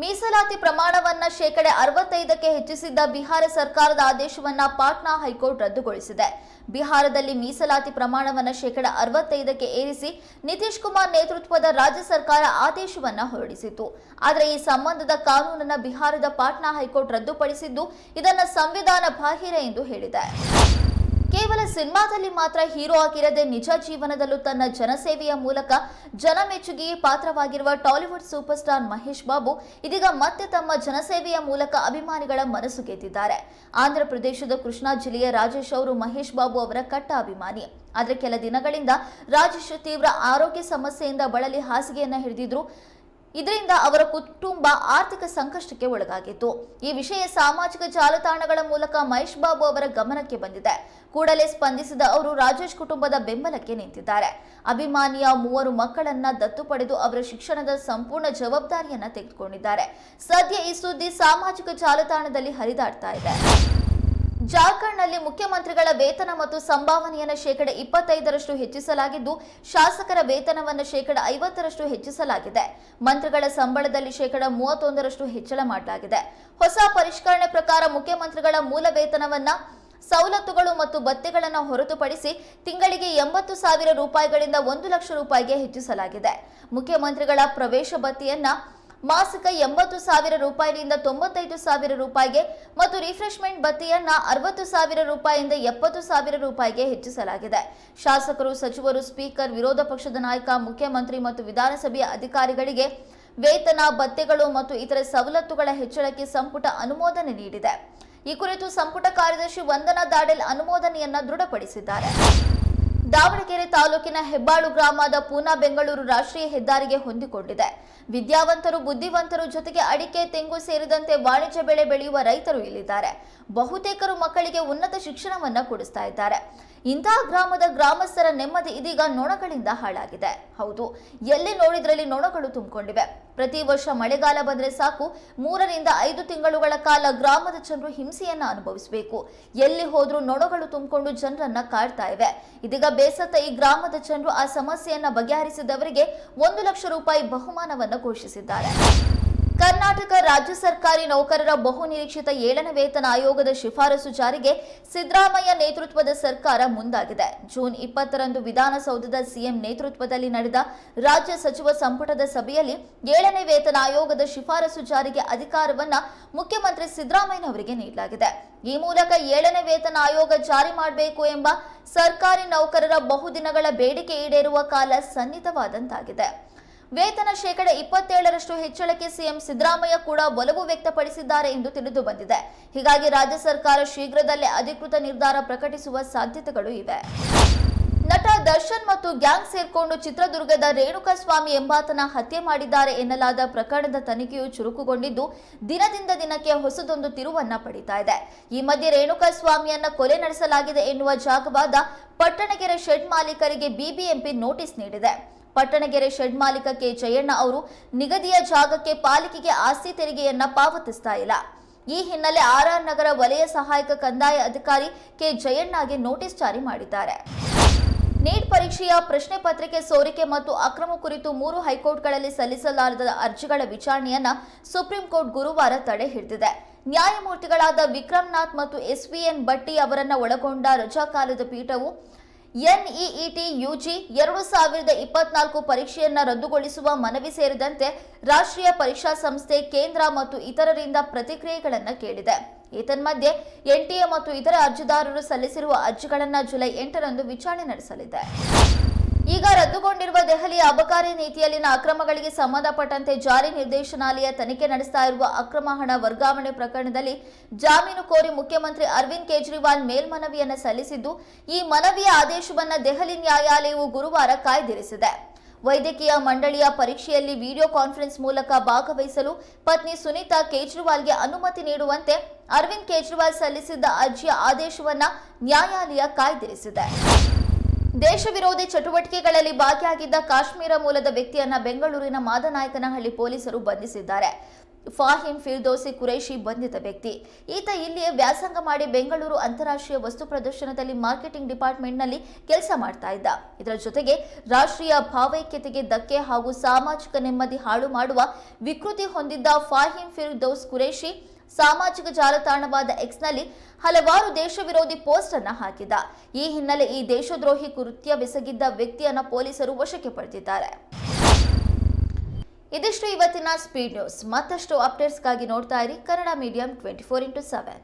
ಮೀಸಲಾತಿ ಪ್ರಮಾಣವನ್ನ ಶೇಕಡ ಅರವತ್ತೈದಕ್ಕೆ ಹೆಚ್ಚಿಸಿದ್ದ ಬಿಹಾರ ಸರ್ಕಾರದ ಆದೇಶವನ್ನ ಪಾಟ್ನಾ ಹೈಕೋರ್ಟ್ ರದ್ದುಗೊಳಿಸಿದೆ. ಬಿಹಾರದಲ್ಲಿ ಮೀಸಲಾತಿ ಪ್ರಮಾಣವನ್ನ ಶೇಕಡ ಅರವತ್ತೈದಕ್ಕೆ ಏರಿಸಿ ನಿತೀಶ್ ಕುಮಾರ್ ನೇತೃತ್ವದ ರಾಜ್ಯ ಸರ್ಕಾರ ಆದೇಶವನ್ನ ಹೊರಡಿಸಿತು ಆದರೆ ಈ ಸಂಬಂಧದ ಕಾನೂನನ್ನ ಬಿಹಾರದ ಪಾಟ್ನಾ ಹೈಕೋರ್ಟ್ ರದ್ದುಪಡಿಸಿದ್ದು ಇದನ್ನು ಸಂವಿಧಾನ ಬಾಹಿರ ಎಂದು ಹೇಳಿದೆ. ಕೇವಲ ಸಿನಿಮಾದಲ್ಲಿ ಮಾತ್ರ ಹೀರೋ ಆಗಿರದೆ ನಿಜ ಜೀವನದಲ್ಲೂ ತನ್ನ ಜನಸೇವೆಯ ಮೂಲಕ ಜನಮೆಚ್ಚುಗೆಗೆ ಪಾತ್ರವಾಗಿರುವ Tollywood super star Mahesh Babu ಇದೀಗ ಮತ್ತೆ ತಮ್ಮ ಜನಸೇವೆಯ ಮೂಲಕ ಅಭಿಮಾನಿಗಳ ಮನಸ್ಸು ಗೆದ್ದಿದ್ದಾರೆ ಆಂಧ್ರ ಪ್ರದೇಶದ ಕೃಷ್ಣಾ ಜಿಲ್ಲೆಯ ರಾಜೇಶ್ ಅವರು ಮಹೇಶ್ ಬಾಬು ಅವರ ಕಟ್ಟ ಅಭಿಮಾನಿ. ಆದರೆ ಕೆಲ ದಿನಗಳಿಂದ ರಾಜೇಶ್ ತೀವ್ರ ಆರೋಗ್ಯ ಸಮಸ್ಯೆಯಿಂದ ಬಳಲಿ ಹಾಸಿಗೆಯನ್ನ ಹಿಡಿದಿದ್ರು. ಇದರಿಂದ ಅವರ ಕುಟುಂಬ ಆರ್ಥಿಕ ಸಂಕಷ್ಟಕ್ಕೆ ಒಳಗಾಗಿತ್ತು. ಈ ವಿಷಯ ಸಾಮಾಜಿಕ ಜಾಲತಾಣಗಳ ಮೂಲಕ ಮಹೇಶ್ ಬಾಬು ಅವರ ಗಮನಕ್ಕೆ ಬಂದಿದೆ. ಕೂಡಲೇ ಸ್ಪಂದಿಸಿದ ಅವರು, ರಾಜೇಶ್ ಕುಟುಂಬದ ಬೆಂಬಲಕ್ಕೆ ನಿಂತಿದ್ದಾರೆ. ಅಭಿಮಾನಿಯ ಮೂವರು ಮಕ್ಕಳನ್ನ ದತ್ತು ಪಡೆದು ಅವರ ಶಿಕ್ಷಣದ ಸಂಪೂರ್ಣ ಜವಾಬ್ದಾರಿಯನ್ನ ತೆಗೆದುಕೊಂಡಿದ್ದಾರೆ. ಸದ್ಯ ಈ ಸುದ್ದಿ ಸಾಮಾಜಿಕ ಜಾಲತಾಣದಲ್ಲಿ ಹರಿದಾಡ್ತಾ ಇದೆ. ಜಾರ್ಖಂಡ್ನಲ್ಲಿ ಮುಖ್ಯಮಂತ್ರಿಗಳ ವೇತನ ಮತ್ತು ಸಂಭಾವನೆಯನ್ನು ಶೇಕಡ ಇಪ್ಪತ್ತೈದರಷ್ಟು ಹೆಚ್ಚಿಸಲಾಗಿದ್ದು, ಶಾಸಕರ ವೇತನವನ್ನು ಶೇಕಡ ಐವತ್ತರಷ್ಟು ಹೆಚ್ಚಿಸಲಾಗಿದೆ. ಮಂತ್ರಿಗಳ ಸಂಬಳದಲ್ಲಿ ಶೇಕಡ ಮೂವತ್ತೊಂದರಷ್ಟು ಹೆಚ್ಚಳ ಮಾಡಲಾಗಿದೆ. ಹೊಸ ಪರಿಷ್ಕರಣೆ ಪ್ರಕಾರ ಮುಖ್ಯಮಂತ್ರಿಗಳ ಮೂಲ ವೇತನವನ್ನ ಸವಲತ್ತುಗಳು ಮತ್ತು ಭತ್ಯೆಗಳನ್ನು ಹೊರತುಪಡಿಸಿ ತಿಂಗಳಿಗೆ ಎಂಬತ್ತು ಸಾವಿರ ರೂಪಾಯಿಗಳಿಂದ ಒಂದು ಲಕ್ಷ ರೂಪಾಯಿಗೆ ಹೆಚ್ಚಿಸಲಾಗಿದೆ. ಮುಖ್ಯಮಂತ್ರಿಗಳ ಪ್ರವೇಶ ಭತ್ಯೆಯನ್ನ ಮಾಸಿಕ ಎಂಬತ್ತು ಸಾವಿರ ರೂಪಾಯಿನಿಂದ ತೊಂಬತ್ತೈದು ಸಾವಿರ ರೂಪಾಯಿಗೆ ಮತ್ತು ರಿಫ್ರೆಶ್ಮೆಂಟ್ ಬತ್ತಿಯನ್ನ ಅರವತ್ತು ಸಾವಿರ ರೂಪಾಯಿಯಿಂದ ಎಪ್ಪತ್ತು ಸಾವಿರ ರೂಪಾಯಿಗೆ ಹೆಚ್ಚಿಸಲಾಗಿದೆ. ಶಾಸಕರು, ಸಚಿವರು, ಸ್ಪೀಕರ್, ವಿರೋಧ ಪಕ್ಷದ ನಾಯಕ, ಮುಖ್ಯಮಂತ್ರಿ ಮತ್ತು ವಿಧಾನಸಭೆಯ ಅಧಿಕಾರಿಗಳಿಗೆ ವೇತನ ಭತ್ಯೆಗಳು ಮತ್ತು ಇತರ ಸವಲತ್ತುಗಳ ಹೆಚ್ಚಳಕ್ಕೆ ಸಂಪುಟ ಅನುಮೋದನೆ ನೀಡಿದೆ. ಈ ಕುರಿತು ಸಂಪುಟ ಕಾರ್ಯದರ್ಶಿ ವಂದನಾ ದಾಡೆಲ್ ಅನುಮೋದನೆಯನ್ನ ದೃಢಪಡಿಸಿದ್ದಾರೆ. ದಾವಣಗೆರೆ ತಾಲೂಕಿನ ಹೆಬ್ಬಾಳು ಗ್ರಾಮದ ಪೂನಾ ಬೆಂಗಳೂರು ರಾಷ್ಟ್ರೀಯ ಹೆದ್ದಾರಿಗೆ ಹೊಂದಿಕೊಂಡಿದೆ. ವಿದ್ಯಾವಂತರು, ಬುದ್ಧಿವಂತರು ಜೊತೆಗೆ ಅಡಿಕೆ, ತೆಂಗು ಸೇರಿದಂತೆ ವಾಣಿಜ್ಯ ಬೆಳೆ ಬೆಳೆಯುವ ರೈತರು ಇಲ್ಲಿದ್ದಾರೆ. ಬಹುತೇಕರು ಮಕ್ಕಳಿಗೆ ಉನ್ನತ ಶಿಕ್ಷಣವನ್ನ ಕೊಡಿಸ್ತಾ ಇದ್ದಾರೆ. ಇಂತಹ ಗ್ರಾಮದ ಗ್ರಾಮಸ್ಥರ ನೆಮ್ಮದಿ ಇದೀಗ ನೊಣಗಳಿಂದ ಹಾಳಾಗಿದೆ. ಹೌದು, ಎಲ್ಲಿ ನೋಡಿದ್ರಲ್ಲಿ ನೊಣಗಳು ತುಂಬಿಕೊಂಡಿವೆ. ಪ್ರತಿ ವರ್ಷ ಮಳೆಗಾಲ ಬಂದ್ರೆ ಸಾಕು, ಮೂರರಿಂದ ಐದು ತಿಂಗಳುಗಳ ಕಾಲ ಗ್ರಾಮದ ಜನರು ಹಿಂಸೆಯನ್ನ ಅನುಭವಿಸಬೇಕು. ಎಲ್ಲಿ ಹೋದ್ರೂ ನೊಣಗಳು ತುಂಬಿಕೊಂಡು ಜನರನ್ನ ಕಾಡ್ತಾ ಇವೆ. ಇದೀಗ ಬೇಸತ್ತ ಈ ಗ್ರಾಮದ ಜನರು ಆ ಸಮಸ್ಯೆಯನ್ನ ಬಗೆಹರಿಸಿದವರಿಗೆ ಒಂದು ಲಕ್ಷ ರೂಪಾಯಿ ಬಹುಮಾನವನ್ನು ಘೋಷಿಸಿದ್ದಾರೆ. ಕರ್ನಾಟಕ ರಾಜ್ಯ ಸರ್ಕಾರಿ ನೌಕರರ ಬಹುನಿರೀಕ್ಷಿತ ಏಳನೇ ವೇತನ ಆಯೋಗದ ಶಿಫಾರಸು ಜಾರಿಗೆ ಸಿದ್ದರಾಮಯ್ಯ ನೇತೃತ್ವದ ಸರ್ಕಾರ ಮುಂದಾಗಿದೆ. ಜೂನ್ ಇಪ್ಪತ್ತರಂದು ವಿಧಾನಸೌಧದ ಸಿಎಂ ನೇತೃತ್ವದಲ್ಲಿ ನಡೆದ ರಾಜ್ಯ ಸಚಿವ ಸಂಪುಟದ ಸಭೆಯಲ್ಲಿ ಏಳನೇ ವೇತನ ಆಯೋಗದ ಶಿಫಾರಸು ಜಾರಿಗೆ ಅಧಿಕಾರವನ್ನ ಮುಖ್ಯಮಂತ್ರಿ ಸಿದ್ದರಾಮಯ್ಯನವರಿಗೆ ನೀಡಲಾಗಿದೆ. ಈ ಮೂಲಕ ಏಳನೇ ವೇತನ ಆಯೋಗ ಜಾರಿ ಮಾಡಬೇಕು ಎಂಬ ಸರ್ಕಾರಿ ನೌಕರರ ಬಹುದಿನಗಳ ಬೇಡಿಕೆ ಈಡೇರುವ ಕಾಲ ಸನ್ನಿಹಿತವಾದಂತಾಗಿದೆ. ವೇತನ ಶೇಕಡ ಇಪ್ಪತ್ತೇಳರಷ್ಟು ಹೆಚ್ಚಳಕ್ಕೆ ಸಿಎಂ ಸಿದ್ದರಾಮಯ್ಯ ಕೂಡ ಒಲವು ವ್ಯಕ್ತಪಡಿಸಿದ್ದಾರೆ ಎಂದು ತಿಳಿದು ಬಂದಿದೆ. ಹೀಗಾಗಿ ರಾಜ್ಯ ಸರ್ಕಾರ ಶೀಘ್ರದಲ್ಲೇ ಅಧಿಕೃತ ನಿರ್ಧಾರ ಪ್ರಕಟಿಸುವ ಸಾಧ್ಯತೆಗಳು ಇವೆ. ನಟ ದರ್ಶನ್ ಮತ್ತು ಗ್ಯಾಂಗ್ ಸೇರ್ಕೊಂಡು ಚಿತ್ರದುರ್ಗದ ರೇಣುಕಾಸ್ವಾಮಿ ಎಂಬಾತನ ಹತ್ಯೆ ಮಾಡಿದ್ದಾರೆ ಎನ್ನಲಾದ ಪ್ರಕರಣದ ತನಿಖೆಯು ಚುರುಕುಗೊಂಡಿದ್ದು, ದಿನದಿಂದ ದಿನಕ್ಕೆ ಹೊಸದೊಂದು ತಿರುವನ್ನ ಪಡೀತಾ ಇದೆ. ಈ ಮಧ್ಯೆ ರೇಣುಕಾಸ್ವಾಮಿಯನ್ನ ಕೊಲೆ ನಡೆಸಲಾಗಿದೆ ಎನ್ನುವ ಜಾಗವಾದ ಪಟ್ಟಣಗೆರೆ ಶೆಡ್ ಮಾಲೀಕರಿಗೆ B B M P notice ನೀಡಿದೆ. ಪಟ್ಟಣಗೆರೆ ಶೆಡ್ ಮಾಲೀಕ ಕೆ ಜಯಣ್ಣ ಅವರು ನಿಗದಿಯ ಜಾಗಕ್ಕೆ ಪಾಲಿಕೆಗೆ ಆಸ್ತಿ ತೆರಿಗೆಯನ್ನ ಪಾವತಿಸ್ತಾ ಇಲ್ಲ. ಈ ಹಿನ್ನೆಲೆ ಆರ್ಆರ್ ನಗರ ವಲಯ ಸಹಾಯಕ ಕಂದಾಯ ಅಧಿಕಾರಿ ಕೆ ಜಯಣ್ಣಗೆ ನೋಟಿಸ್ ಜಾರಿ ಮಾಡಿದ್ದಾರೆ. ನೀಟ್ ಪರೀಕ್ಷೆಯ ಪ್ರಶ್ನೆ ಪತ್ರಿಕೆ ಸೋರಿಕೆ ಮತ್ತು ಅಕ್ರಮ ಕುರಿತು ಮೂರು ಹೈಕೋರ್ಟ್ಗಳಲ್ಲಿ ಸಲ್ಲಿಸಲಾರದ ಅರ್ಜಿಗಳ ವಿಚಾರಣೆಯನ್ನ ಸುಪ್ರೀಂ ಕೋರ್ಟ್ ಗುರುವಾರ ತಡೆ ಹಿಡಿದಿದೆ. ನ್ಯಾಯಮೂರ್ತಿಗಳಾದ ವಿಕ್ರಮ್ನಾಥ್ ಮತ್ತು ಎಸ್ವಿಎನ್ ಭಟ್ಟಿ ಅವರನ್ನ ಒಳಗೊಂಡ ರಜಾಕಾಲದ ಪೀಠವು ಎನ್ಇಇಟಿ ಯುಜಿ ಎರಡು ಸಾವಿರದ ಇಪ್ಪತ್ನಾಲ್ಕು ಪರೀಕ್ಷೆಯನ್ನು ರದ್ದುಗೊಳಿಸುವ ಮನವಿ ಸೇರಿದಂತೆ ರಾಷ್ಟ್ರೀಯ ಪರೀಕ್ಷಾ ಸಂಸ್ಥೆ, ಕೇಂದ್ರ ಮತ್ತು ಇತರರಿಂದ ಪ್ರತಿಕ್ರಿಯೆಗಳನ್ನು ಕೇಳಿದೆ. ಏತನ್ಮಧ್ಯೆ ಎನ್ಟಿಎ ಮತ್ತು ಇತರ ಅರ್ಜಿದಾರರು ಸಲ್ಲಿಸಿರುವ ಅರ್ಜಿಗಳನ್ನು ಜುಲೈ ಎಂಟರಂದು ವಿಚಾರಣೆ ನಡೆಸಲಿದೆ. ರದ್ದುಗೊಂಡಿರುವ ದೆಹಲಿಯ ಅಬಕಾರಿ ನೀತಿಯಲ್ಲಿನ ಅಕ್ರಮಗಳಿಗೆ ಸಂಬಂಧಪಟ್ಟಂತೆ ಜಾರಿ ನಿರ್ದೇಶನಾಲಯ ತನಿಖೆ ನಡೆಸ್ತಾ ಇರುವ ಅಕ್ರಮ ಹಣ ವರ್ಗಾವಣೆ ಪ್ರಕರಣದಲ್ಲಿ ಜಾಮೀನು ಕೋರಿ ಮುಖ್ಯಮಂತ್ರಿ ಅರವಿಂದ್ ಕೇಜ್ರಿವಾಲ್ ಮೇಲ್ಮನವಿಯನ್ನು ಸಲ್ಲಿಸಿದ್ದು, ಈ ಮನವಿಯ ಆದೇಶವನ್ನು ದೆಹಲಿ ನ್ಯಾಯಾಲಯವು ಗುರುವಾರ ಕಾಯ್ದಿರಿಸಿದೆ. ವೈದ್ಯಕೀಯ ಮಂಡಳಿಯ ಪರೀಕ್ಷೆಯಲ್ಲಿ ವಿಡಿಯೋ ಕಾನ್ಫರೆನ್ಸ್ ಮೂಲಕ ಭಾಗವಹಿಸಲು ಪತ್ನಿ ಸುನೀತಾ ಕೇಜ್ರಿವಾಲ್ಗೆ ಅನುಮತಿ ನೀಡುವಂತೆ ಅರವಿಂದ್ ಕೇಜ್ರಿವಾಲ್ ಸಲ್ಲಿಸಿದ್ದ ಅರ್ಜಿಯ ಆದೇಶವನ್ನು ನ್ಯಾಯಾಲಯ ಕಾಯ್ದಿರಿಸಿದೆ. ದೇಶ ವಿರೋಧಿ ಚಟುವಟಿಕೆಗಳಲ್ಲಿ ಭಾಗಿಯಾಗಿದ್ದ ಕಾಶ್ಮೀರ ಮೂಲದ ವ್ಯಕ್ತಿಯನ್ನ ಬೆಂಗಳೂರಿನ ಮಾದನಾಯಕನಹಳ್ಳಿ ಪೊಲೀಸರು ಬಂಧಿಸಿದ್ದಾರೆ. ಫಾಹಿಂ ಫಿರ್ದೋಸಿ ಕುರೇಶಿ ಬಂಧಿತ ವ್ಯಕ್ತಿ. ಈತ ಇಲ್ಲಿಯೇ ವ್ಯಾಸಂಗ ಮಾಡಿ ಬೆಂಗಳೂರು ಅಂತಾರಾಷ್ಟ್ರೀಯ ವಸ್ತು ಪ್ರದರ್ಶನದಲ್ಲಿ ಮಾರ್ಕೆಟಿಂಗ್ ಡಿಪಾರ್ಟ್ಮೆಂಟ್ನಲ್ಲಿ ಕೆಲಸ ಮಾಡ್ತಾ ಇದ್ದ. ಇದರ ಜೊತೆಗೆ ರಾಷ್ಟ್ರೀಯ ಭಾವೈಕ್ಯತೆಗೆ ಧಕ್ಕೆ ಹಾಗೂ ಸಾಮಾಜಿಕ ನೆಮ್ಮದಿ ಹಾಳು ಮಾಡುವ ವಿಕೃತಿ ಹೊಂದಿದ್ದ ಫಾಹಿಂ ಫಿರ್ದೋಸ್ ಕುರೇಶಿ ಸಾಮಾಜಿಕ ಜಾಲತಾಣವಾದ ಎಕ್ಸ್ನಲ್ಲಿ ಹಲವಾರು ದೇಶ ವಿರೋಧಿ ಪೋಸ್ಟ್ ಅನ್ನ ಹಾಕಿದ. ಈ ಹಿನ್ನೆಲೆ ಈ ದೇಶದ್ರೋಹಿ ಕೃತ್ಯವೆಸಗಿದ್ದ ವ್ಯಕ್ತಿಯನ್ನ ಪೊಲೀಸರು ವಶಕ್ಕೆ ಪಡೆದಿದ್ದಾರೆ. ಇದಿಷ್ಟು ಇವತ್ತಿನ ಸ್ಪೀಡ್ ನ್ಯೂಸ್ ಮತ್ತಷ್ಟು ಅಪ್ಡೇಟ್ಸ್ಗಾಗಿ ನೋಡ್ತಾ ಇರಿ Kannada medium twenty four into seven